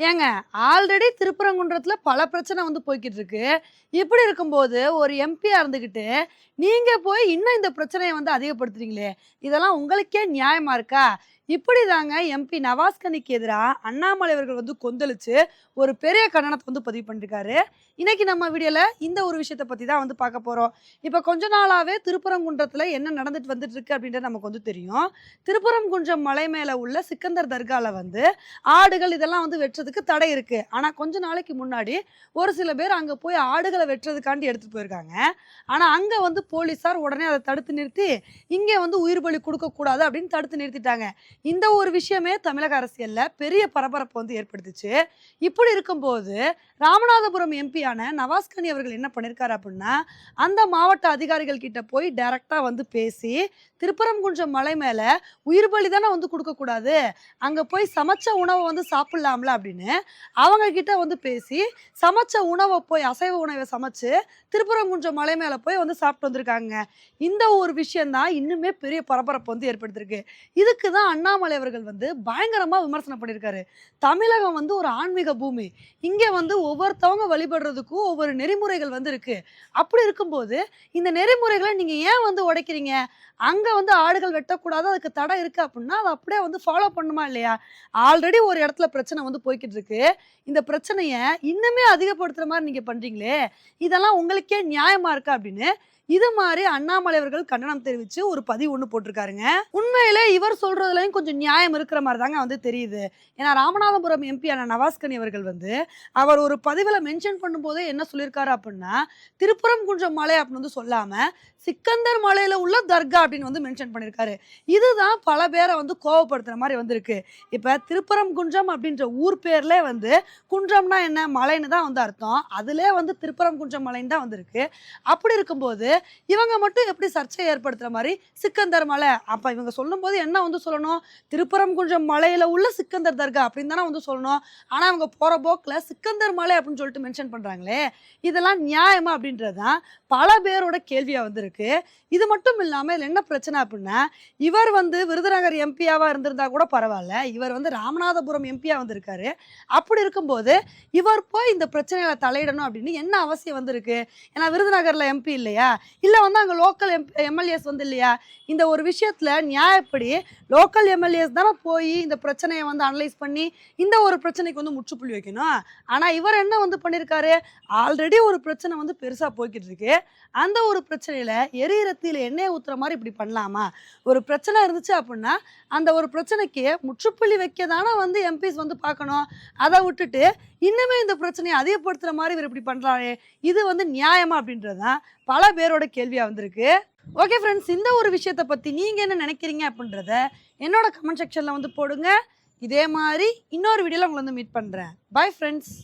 ஏங்க ஆல்ரெடி திருப்பரங்குன்றத்தில் பல பிரச்சனை வந்து போய்கிட்டு இருக்கு இப்படி இருக்கும்போது ஒரு எம்பியாக இருந்துக்கிட்டு நீங்கள் போய் இன்னும் இந்த பிரச்சனையை வந்து அதிகப்படுத்துறீங்களே இதெல்லாம் உங்களுக்கே நியாயமாக இருக்கா? இப்படி தாங்க எம்பி நவாஸ்கனிக்கு எதிராக அண்ணாமலை அவர்கள் வந்து கொந்தளிச்சு ஒரு பெரிய கண்டனத்தை வந்து பதிவு பண்ணிருக்காரு. இன்னைக்கு நம்ம வீடியோல இந்த ஒரு விஷயத்தை பத்தி தான் வந்து பார்க்க போறோம். இப்போ கொஞ்ச நாளாவே திருப்பரங்குன்றத்தில் என்ன நடந்துட்டு வந்துட்டு இருக்கு அப்படின்றது நமக்கு வந்து தெரியும். திருப்பரங்குன்றம் மலை மேலே உள்ள சிக்கந்தர் தர்காவில் வந்து ஆடுகள் இதெல்லாம் வந்து வெட்டுறதுக்கு தடை இருக்கு. ஆனால் கொஞ்ச நாளைக்கு முன்னாடி ஒரு சில பேர் அங்கே போய் ஆடுகளை வெட்டுறதுக்காண்டி எடுத்துட்டு போயிருக்காங்க. ஆனால் அங்கே வந்து போலீஸார் உடனே அதை தடுத்து நிறுத்தி இங்கே வந்து உயிர் பலி கொடுக்கக்கூடாது அப்படின்னு தடுத்து நிறுத்திட்டாங்க. இந்த ஒரு விஷயமே தமிழக அரசியலில் பெரிய பரபரப்பு வந்து ஏற்படுத்துச்சு. இப்படி இருக்கும்போது ராமநாதபுரம் எம்பியான நவாஸ்கனி அவர்கள் என்ன பண்ணியிருக்காரு அப்படின்னா அந்த மாவட்ட அதிகாரிகள் கிட்ட போய் டைரக்டாக வந்து பேசி திருப்பரங்குன்றம் மலை மேலே உயிர் பலி தானே வந்து கொடுக்கக்கூடாது அங்கே போய் சமைச்ச உணவை வந்து சாப்பிட்லாம்ல அப்படின்னு அவங்க கிட்ட வந்து பேசி சமைச்ச உணவை போய் அசைவ உணவை சமைச்சு திருப்பரங்குன்றம் மலை மேலே போய் வந்து சாப்பிட்டு வந்திருக்காங்க. இந்த ஒரு விஷயம்தான் இன்னுமே பெரிய பரபரப்பு வந்து ஏற்படுத்திருக்கு. இதுக்கு தான் அண்ணாமலை அவர்கள் வந்து பயங்கரமாக விமர்சனம் பண்ணியிருக்காரு. தமிழகம் வந்து ஒரு ஆன்மீக பூமி. இங்கே வந்து ஒவ்வொருத்தவங்க வழிபடுறதுக்கும் ஒவ்வொரு நெறிமுறைகள் வந்து இருக்குது அப்படி இருக்கும்போது இந்த நெறிமுறைகளை நீங்கள் ஏன் வந்து உடைக்கிறீங்க? அங்கே வந்து ஆடுகள் வெட்டக்கூடாது அதுக்கு தடை இருக்குது அப்படின்னா அதை அப்படியே வந்து ஃபாலோ பண்ணுமா இல்லையா? ஆல்ரெடி ஒரு இடத்துல பிரச்சனை வந்து போய்கிட்டு இருக்கு. இந்த பிரச்சனையை இன்னுமே அதிகப்படுத்துகிற மாதிரி நீங்கள் பண்ணுறீங்களே இதெல்லாம் உங்களுக்கே நியாயமாக இருக்கா அப்படின்னு இது மாதிரி அண்ணாமலை அவர்கள் கண்டனம் தெரிவிச்சு ஒரு பதிவு ஒன்று போட்டிருக்காருங்க. உண்மையில இவர் சொல்றதுலயும் கொஞ்சம் நியாயம் இருக்கிற மாதிரி தாங்க வந்து தெரியுது. ஏன்னா ராமநாதபுரம் எம்பியான நவாஸ்கனி அவர்கள் வந்து அவர் ஒரு பதிவில் மென்ஷன் பண்ணும்போதே என்ன சொல்லியிருக்காரு அப்படின்னா திருப்புறங்குன்றம் மலை அப்படின்னு வந்து சொல்லாம சிக்கந்தர் மலையில உள்ள தர்கா அப்படின்னு வந்து மென்ஷன் பண்ணியிருக்காரு. இதுதான் பல பேரை வந்து கோவப்படுத்துற மாதிரி வந்திருக்கு. இப்போ திருப்பரங்குன்றம் அப்படின்ற ஊர் பேர்லே வந்து குன்றம்னா என்ன? மலைன்னு தான் வந்து அர்த்தம். அதிலே வந்து திருப்பரங்குன்றம் மலைன்னு தான் வந்திருக்கு. அப்படி இருக்கும்போது இவங்க மட்டும் எப்படி சர்ச்சையை ஏற்படுத்துகிற மாதிரி சிக்கந்தர் மலை? அப்போ இவங்க சொல்லும்போது என்ன வந்து சொல்லணும்? திருப்பரங்குன்றம் மலையில் உள்ள சிக்கந்தர் தர்கா அப்படின்னு தானே வந்து சொல்லணும். ஆனால் அவங்க போகிற போக்கில் சிக்கந்தர் மலை அப்படின்னு சொல்லிட்டு மென்ஷன் பண்ணுறாங்களே இதெல்லாம் நியாயமா அப்படின்றது தான் பல பேரோட கேள்வியாக வந்திருக்கு. இது மட்டும் இல்லாமல் இதில் என்ன பிரச்சனை அப்படின்னா இவர் வந்து விருதுநகர் எம்பியாவாக இருந்திருந்தா கூட பரவாயில்ல. இவர் வந்து ராமநாதபுரம் எம்பியாக வந்திருக்காரு. அப்படி இருக்கும்போது இவர் போய் இந்த பிரச்சனைகளை தலையிடணும் அப்படின்னு என்ன அவசியம் வந்திருக்கு? ஏன்னா விருதுநகரில் எம்பி இல்லையா? இல்லை வந்து அங்கே லோக்கல் எம் எம்எல்ஏஸ் வந்து இல்லையா? இந்த ஒரு விஷயத்தில் நியாயப்படி லோக்கல் எம்எல்ஏஸ் தானே போய் இந்த பிரச்சனையை வந்து அனலைஸ் பண்ணி இந்த ஒரு பிரச்சனைக்கு வந்து முற்றுப்புள்ளி வைக்கணும். ஆனால் இவர் என்ன வந்து பண்ணியிருக்காரு ஆல்ரெடி ஒரு பிரச்சனை வந்து பெருசாக போய்கிட்டு இருக்கு. அந்த ஒரு பிரச்சனையில் எரியிறத்தியில் எண்ணெய் ஊற்றுற மாதிரி இப்படி பண்ணலாமா? ஒரு பிரச்சனை இருந்துச்சு அப்படின்னா அந்த ஒரு பிரச்சனைக்கு முற்றுப்புள்ளி வைக்க தானே வந்து எம்பிஸ் வந்து பார்க்கணும். அதை விட்டுட்டு இன்னுமே இந்த பிரச்சனையை அதிகப்படுத்துகிற மாதிரி இவர் இப்படி பண்ணுறாரு இது வந்து நியாயமா அப்படின்றது தான் பல பேரோட கேள்வியாக வந்திருக்கு. ஓகே ஃப்ரெண்ட்ஸ் இந்த ஒரு விஷயத்தை பற்றி நீங்கள் என்ன நினைக்கிறீங்க அப்படின்றத என்னோட கமெண்ட் செக்ஷனில் வந்து போடுங்க. இதே மாதிரி இன்னொரு வீடியோவில் உங்களை வந்து மீட் பண்ணுறேன் பை ஃப்ரெண்ட்ஸ்